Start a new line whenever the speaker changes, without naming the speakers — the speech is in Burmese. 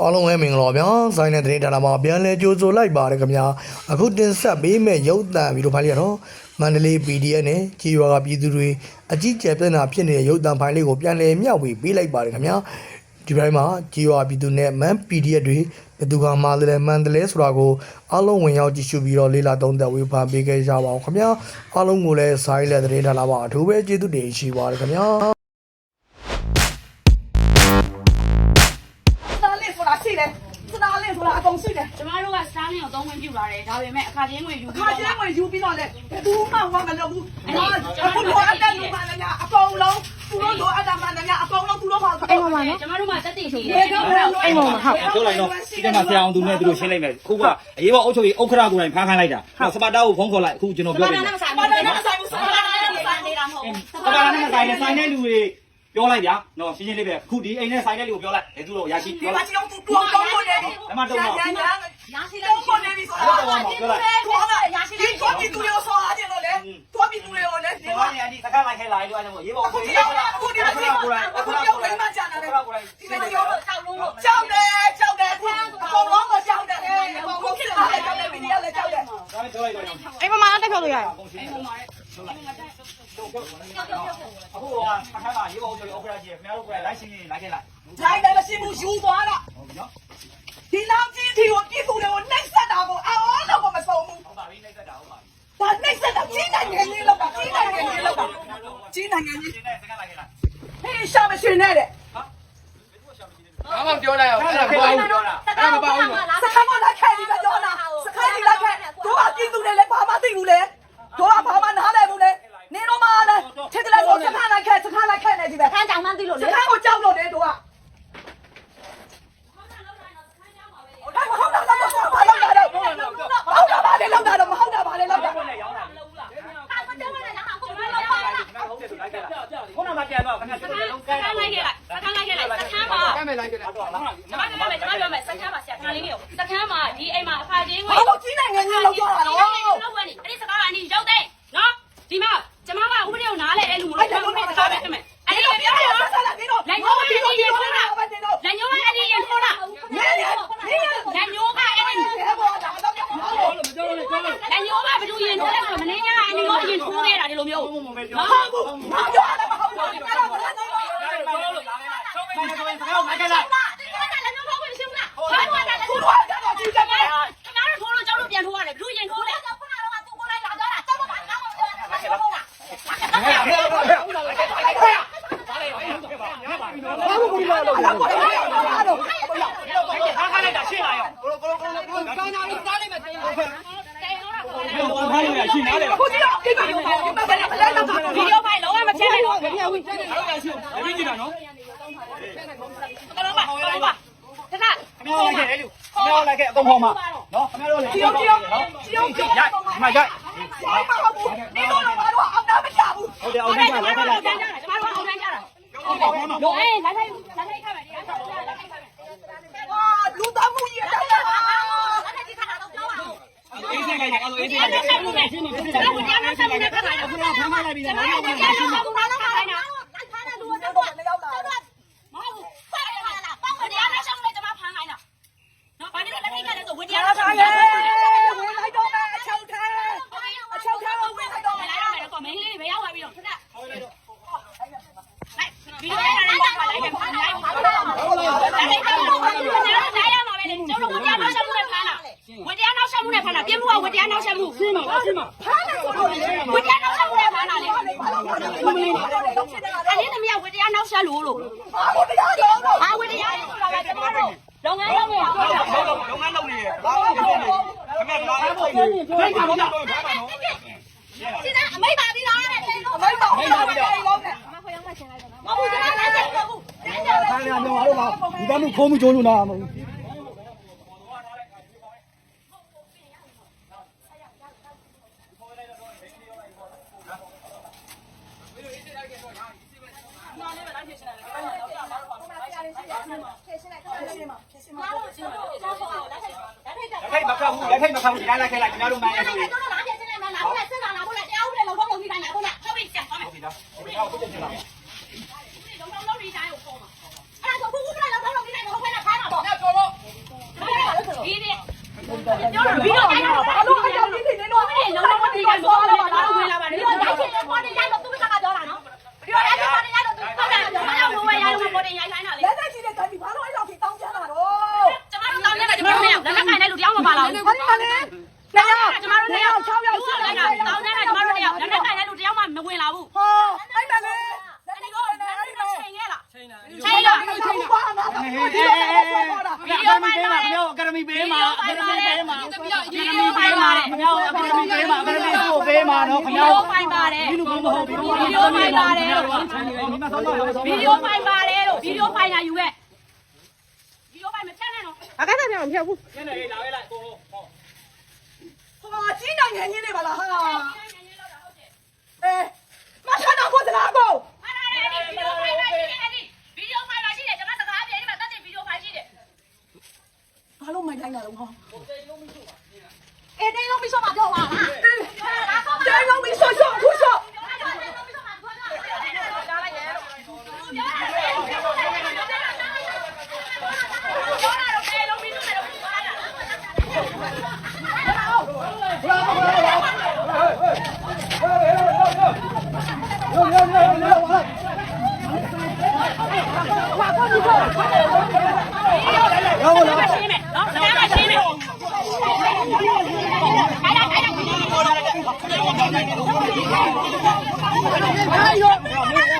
အားလုံးပဲမင်္ဂလာပါဗျာ။ဆိုင်တဲ့တဲ့ဌာနမှာပြန်လဲကြိုးဆိုလိုက်ပါတယ်ခင်ဗျာ။အခုတင်ဆက်ပေးမဲ့ရုပ်သံဗီဒီယိုဖိုင်လေးကတော့မန္တလေး PDF နဲ့ကြေးရွာကပြည်သူတွေအကြီးကျယ်ပြဿနာဖြစ်နေတဲ့ရုပ်သံဖိုင်လေးကိုပြန်လဲမျှဝေပေးလိုက်ပါတယ်ခင်ဗျာ။ဒီပိုင်းမှာကြေးရွာပြည်သူနဲ့မန် PDF တွေဘယ်သူကမှလည်းမန္တလေးဆိုတာကိုအားလုံးဝင်ရောက်ကြည့်ရှုပြီးတော့လေးလာသုံးသက်ဝေဖန်ပေးခဲ့ကြပါအောင်ခင်ဗျာ။အားလုံးကိုလည်းဆိုင်တဲ့တဲ့ဌာနမှာအထူးပဲကျေးဇူးတင်ရှိပါတယ်ခင်ဗျာ။
တာရှိတယ်စတားလေးဆိုတာအကုန်ရှိတယ်
ကျမတို့ကစတားလင်းကိုသုံးဝင်ပြလာတယ်ဒါပေမဲ့အခါချင်းငွေယူ
ခါ
ပြီး
ကျ
တော့
င်းဝင်ယူပြီးတော့လေဘယ်သူမှဝမ်းမလုပ်ဘူးအခုလိုအပ်တဲ့လူမှလည်းအကုန်လုံးသူတို့လိုအပ်တာမှလည်းအကုန်လုံးသူတို့ပါအိမ်မှာနော်
ကျမတို့ကတက်တည်ရှိတ
ဒီ
ယ်
ကအိမ်မှာဟုတ်
ပြောလိုက်တော့ဒီကမှာဆရာအောင်သူနဲ့သူတို့ရှင်းလိုက်မယ်ခုကအရေးပေါ်အုပ်ချုပ်ရေးဥက္ခရာကိုယ်တိုင်ဖမ်းခိုင်းလိုက်တာစပါတာကိုဖုန်းခေါ်လိုက်အခုကျွန်တော်ပြော
ဘာ
ပြ
သာ
မယ်
နဲ့မဆိုင်
ဘာ
ဘူး
သာနဲ့ဆိုင်ဘူးစတားလေး
ဆိုင်နေတာမဟုတ်ဘူး
စပါတာနဲ့ဆိုင်တဲ့ဆိုင်တဲ့လူတွေ ပြောလိုက်ဗျာနော်ရှင်းရှင်းလေးပဲခုဒီအိမ်နဲ့ဆိုင်တဲ့လူကိုပြောလိုက်ဘယ်သူတော့ရရှိ
ဒီ
ပြော
မှာ
လိုက်
ချီအောင်သူတော်တော်ကိုနေပြီ
အမတော့တော့
ညာညာ
ရာရှိတဲ့
တော့ကိုနေပြီဆိုတာ
တော့တော့ပြောလိုက်
တော်တာရာရှိတဲ့ဒီတော့ဒီသူရောဆောအားတယ်လို့လေတော့ဒီသူရောလေဒီ
ဒီ
မှာ
မှာနေဒီစကားလိုက်ခဲလာလို့အဲ့လိုရေးပေါ်
အခု
ကို
ဒီ
ရေး
တော့
ပေါ်
အခုဒီမှာ
ကိုယ်တိုင်
အခု
ကိုယ်
ဒီ
တိုင်
တော့ဘယ်မှာကြာတယ်
ကိုယ်တိုင်ကိုယ်တိုင်
ဒီမှာရော
တောက်လုံးလို့
ကြောက်တယ်ကြောက်တယ်အခုအကုန်လုံးကိုကြောက်တယ်အကုန်လုံးဖြစ်လာတယ်ကြောက်တယ်ဗီဒီယိုလည်းကြောက်တယ်
ဒါပဲပြောလိုက်တော့
အိမ်မမတက်ဖြုတ်လို့ရတယ်
အခုက အခါကရေးပေါ်အုပ်ချုပ်ရေးဥက္ခရာကြီးခင်ဗျားတို့ကိုယ်လိုက်ရှင်းရှင်းလိုက်ခဲလိုက်
လိုက်တယ်မရှိဘူးယူသွားတာ
ဟုတ်နော်
ဒီလောက်ကြီးဒီကိုပြည်သူတွေကိုနှိပ်စက်တာကိုအော်တော့မဆုံးဘူး
ဟုတ်ပါပြီနှိမ့်သက်တာဟုတ်ပါပြီ
ဒါနှိပ်စက်တာကြီးနိုင်ငံကြီးလောက်တာကြီးနိုင်ငံကြီးလောက်တာကြီးနိုင်ငံကြီး
ရှင်းတဲ့စကားလိုက်ခဲလိုက်
ဟေးရှာမရှင်နဲ့တဲ့
ဘာမှပြောလိုက်အောင်အဲ့ဒါဘာလို့ပြောတာအဲ့ဒါမပါဘူးနော်
စခန်းကလိုက်ခဲ့ပြီးတော့လာစခန်းကြီးလိုက်ခဲ့တို့ကပြည်သူတွေလည်းဘာမှသိဘူးလေတို့ကဘာမှနားလဲဘူးလေနေတော့မှလည်းထစ်တယ်ဆိုစခန်းလိုက်ခဲ့စခန်းလိုက်ခဲ့နေဒီပဲ
ခန်းကြောင်မှန်းသိလို့
စ
လေ
ခန်းကိုကြောက်လို့လေတို့ကဟုတ်တာတော့ဘာလို့လာတော့ဟုတ်တာပါလေလောက်တာတော့မဟုတ်တာပါလေလောက်တာ
ကိုယ်နဲ့ရောင်းတာ
ဟာမတော်ဘူးလားဟာကိုမလောက်ပါလား
ခုနကပြန်တော့ခင်ဗျာ
စခန်းလိုက်ခဲ့လိုက်စခန်းလိုက်ခဲ့လိုက်စခ န်းမှာ
ကမ်းမယ်လိုက်ကြတယ်
ကျမပြောမယ်ကျမပြောမယ်စခန်းမှာဆရာခါလေးလေးကိုစခန်းမှာဒီအိမ်မှာအခါချင်းငွေ
ဘာလို့ကြီးနိုင်ငံကြီးလောက်သွားတာလဲ
လောက်ဝင်အဲ့ဒီစကားကအနီရောက်တဲ့နော်ဒီမှာကျမကဥပဒေကိုနားလဲအဲ့လူမလို့ကျမစကားပဲတမယ်
ဟုတ်
ကဲ့ရှင်းဘယ်ကြည့်တာ
နော်တော့ပါ
အောင်
ဟုတ်
နေ
တယ်
ပါ
ကျမ
လိုက်ခဲ့
တို့
လိုက်
အောင်းတန်းကြတာကျမတို့အောင်းတန်းကြတာ
ဟုတ်ပါဘူးနော်
လို့အေးလက်ထိုက်လက်ထိုက်ခါမယ်ဒီအဲ့ဒါလက်ထိုက်ခါမယ်
ဟာလူသားမှုကြီးအတိုင်းပါ
လက်ထိုက်ခါတာတော့ပြောပါဦး
အေးစိတ်ခိုင်းတယ်အဲ့လိုအေးစိတ်
အဲ့
ခိုင်း
ဒါ
တယ်
ဆက်မှုနဲ့ကျွန်တော်ကတရားဆက်မှုနဲ့ခါတိုင်းတော့
ခုနကဖမ်းလိုက်ပြီး
ကျ
တော့
မ
နောက်
တို့
နောက်
တရား
ရှင်း
ဆက်မှုနဲ့ခါတိုင်းတော့
အဲ့ဒါလူကတော့မရောက်တာ
မဟုတ်ဘူးဖတ်ရမှာလားပေါ့တရားဆက်မှုနဲ့ကျွန်မဖမ်းခိုင်းတာနော်ဘာလို့လက်ထိုက်ခါလဲဆိုဝတရားဆက်မှုနဲ့
ဝင်လိုက်တော့မယ်အချုပ်ထဲအချုပ်ထဲကိုဝင်လိုက်တော့မယ်
လိုက်ရမယ်ကောမင်းလေးပဲရောက်သွားပြီးတော့ခဏလိုက်ဗီဒီယိုလိုက်လာလိုက်လိုက်လိုက်လိုက်လိုက်ရမှာပဲလေကျွန်တော်ဝတရားနောက်ဆက်မှုနဲ့ဖမ်းတာဝတရား နောက်ဆက်မှုနဲ့ဖမ်းတာပြမှုကဝတရားနောက်ဆက်မှုရှင်းပါပါရှင်းပါ
ဖမ်းတယ်ဆိုတော့လေ
ဝတရားနောက်ဆက်မှုနဲ့ဖမ်းတာလေ
ဘာလို့ဘာလို့မင်းတော့ဖြစ်နေတာလဲ
အဲ့ဒီသမီးကဝတရားနောက်ဆက်လို့လို့
ဘာလို့တရားရောတော့
ဟာဝတရားဆိုတာကကျွန်တော်တို့လုပ်ငန်းလုပ်နေတာပြောတာ
လုပ်ငန်းလုပ်နေတယ်ဘာလို့ဖြစ်နေခင်ဗျားလာဖို့ဖိတ်တာတော့ဖမ်းပါနော်
ဒီကအမိတ်ပါပြီးလားတဲ့
အမိုက်ပါဘာလို့တရားရောလဲ
မဟုတ်ကျွန်တော်လည်းဆက်တော့ဘူး
ခိုင်းရမယ်အားလုံးကဒီကမှုခိုးမှုကျိုးလို့နာမဟု လက်ထိုက်မခတ်ဘူးလက်ထိုက်မခတ်ဘူးဒီတိုင်းလိုက်ခဲလိုက်ခင်ဗျားတို့မှန်းရဆိုရင်
ကျွန်တော်လာပြည့်စင်လာလာဖို့ဆက်လာလာဖို့တရားဥပဒေလုံးလုံးလုံးပြီးတိုင်းလာဖို့လားဟုတ်ပြီဆက်သွားမယ်
ဒီလားဒီတော့ကိုကြည့်ကြလား
လုံးလုံးလုံးပြီးတိုင်းကိုပေါ်မှာအဲ့ဒါဆိုခုခုကလည်းလုံးလုံးပြီးတိုင်းကိုဟုတ်ကဲ့လားဖားတာပေါ့
ညတော်တော့
ပြောတာဗီဒီယိုတိုင်းတော့
ဘာလို့အကြောင်းကြီးနေတော့
အဲ့လုံးလုံးဒီကသွားလာပါတော့ဝင်လာပါလေဒီရိုက်ချင်ပေါ်နေရိုက်တော့သူကစကားပြောတာနော်ဒီရိုက်ချင်ပေါ်နေရိုက်တော့သူကစကားပြောတာဘာလို့ဝင်ရိုက်လို့ပေါ်နေရိုက်ခိုင်းတာလဲ
လက်သက်ကြီးတဲ့ကတိဘာလို့အဲ့လောက်ထိတောင်းချမ်းတာတော့
ကျမတို့တောင်းနေတာကျမတို့နဲ့လက်လက်ခိုင်တဲ့လူတယောက်မပါလာဘူး
ဘာလို့လဲနေ ရကျမတို့နေရ6ယောက်ရှိတယ်
တောင်းနေတာကျမတို့နဲ့လက်လက်ခိုင်တဲ့လူတယောက်မှမဝင်လာဘူး
ဟောအဲ့ဒါလေ
အဲ့ဒီတော့အဲ့ဒီတော့ချိန်ခဲ့လား
ချိန်တာ
ချိန်လား
အဲ့ဒါဘာနာတာဒီလိုပဲဆောတာ
ဗီဒီယိုဖိုင်ပါလေ
အကယ်ဒမီပေးမှာအကယ်ဒမီပေးမှာ
ဗီဒီယိုဖိုင်ပါလေ
ခင်ဗျားအကယ်ဒမီပေးမှာအကယ်ဒမီကိုပေးမှာနော်
ဗီ
ခင်
ဒီ
ဗျား
ယိုဖိုင်ပါတယ်
ဒီလိုမဟုတ်ဘူး
ဗီဒီယိုဖိုင်ပါတယ်လို့
ဒီမှာဆောင်းပါဆောင်းပါ
ဗီဒီယိုဖိုင်ပါတယ်လို့ဗီဒီယိုဖိုင်လာယူခဲ့ဗီဒီယိုဖိုင်မဖြတ်နဲ့နော်
အကဲဆက်ပြောင်မဖြတ်ဘူး
ညနေလာလိုက်ကိုဟော
ဟာကြီးနိုင်ငယ်ကြီးနေပါလားဟာအဲမဆန်းတော့ကိုသလားကို
ဟာလာလေဗီဒီယိုဖိုင်ပါရှိတယ်ဒီဗီဒီယိုဖိုင်ပါရှိတယ်ကျွန်မစကားပြေဒီမှာတက်တဲ့ဗီဒီယိုဖိုင်ရှိတယ်
ဘာလို့မိုက်တိုင်းတာလုံးဟာ
အေးတင်းလုံးပြီးဆိုမှပြောပါလား
ကျန်းလုံးပြီးဆော့ဆော့ခုဆော့
Hãy subscribe